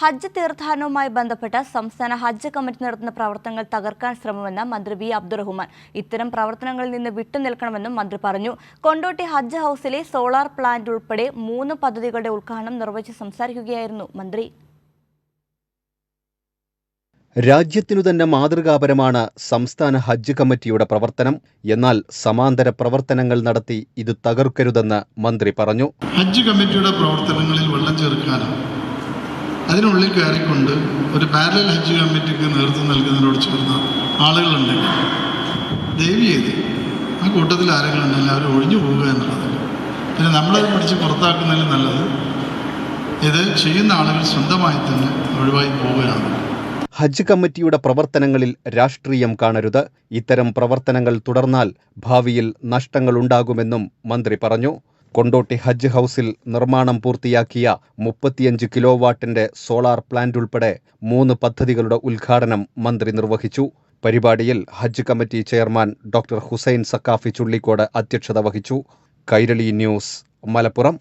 ഹജ്ജ് തീർത്ഥാടനവുമായി ബന്ധപ്പെട്ട് സംസ്ഥാന ഹജ്ജ് കമ്മിറ്റി നടത്തുന്ന പ്രവർത്തനങ്ങൾ തകർക്കാൻ ശ്രമമെന്ന് മന്ത്രി വി അബ്ദുറഹ്മാൻ. ഇത്തരം പ്രവർത്തനങ്ങളിൽ നിന്ന് വിട്ടുനിൽക്കണമെന്നും മന്ത്രി പറഞ്ഞു. കൊണ്ടോട്ടി ഹജ്ജ് ഹൌസിലെ സോളാർ പ്ലാന്റ് ഉൾപ്പെടെ മൂന്ന് പദ്ധതികളുടെ ഉദ്ഘാടനം നിർവഹിച്ച് സംസാരിക്കുകയായിരുന്നു മന്ത്രി. രാജ്യത്തിനു തന്നെ മാതൃകാപരമാണ് സംസ്ഥാന ഹജ്ജ് കമ്മിറ്റിയുടെ പ്രവർത്തനം. എന്നാൽ സമാന്തര പ്രവർത്തനങ്ങൾ നടത്തി ഇത് തകർക്കരുതെന്ന് മന്ത്രി പറഞ്ഞു. ഹജ്ജ് കമ്മിറ്റിയുടെ പ്രവർത്തനങ്ങളിൽ വെള്ളം ചേർക്കാനും അതിനുള്ളിൽ കയറിക്കൊണ്ട് ഒരു പാരലൽ ഹജ്ജ് കമ്മിറ്റിക്ക് നേതൃത്വം നൽകുന്നതിനോട് ചേർന്ന ആളുകളുണ്ടെങ്കിൽ ദയവ് ആ കൂട്ടത്തിൽ ആരെങ്കിലും ഉണ്ടെങ്കിൽ അവർ ഒഴിഞ്ഞു പോവുക എന്നുള്ളത്. പിന്നെ നമ്മളത് പിടിച്ച് പുറത്താക്കുന്നതിൽ നല്ലത് ഇത് ചെയ്യുന്ന ആളുകൾ സ്വന്തമായി തന്നെ ഒഴിവായി പോവുകയാണ്. ഹജ്ജ് കമ്മിറ്റിയുടെ പ്രവർത്തനങ്ങളിൽ രാഷ്ട്രീയം കാണരുത്. ഇത്തരം പ്രവർത്തനങ്ങൾ തുടർന്നാൽ ഭാവിയിൽ നഷ്ടങ്ങളുണ്ടാകുമെന്നും മന്ത്രി പറഞ്ഞു. കൊണ്ടോട്ടി ഹജ്ജ് ഹൗസിൽ നിർമ്മാണം പൂർത്തിയാക്കിയ മുപ്പത്തിയഞ്ച് കിലോ വാട്ടിന്റെ സോളാർ പ്ലാന്റ് ഉൾപ്പെടെ മൂന്ന് പദ്ധതികളുടെ ഉദ്ഘാടനം മന്ത്രി നിർവഹിച്ചു. പരിപാടിയിൽ ഹജ്ജ് committee chairman doctor Hussain Saqafi Chullikode അധ്യക്ഷത വഹിച്ചു. കൈരളി ന്യൂസ് മലപ്പുറം.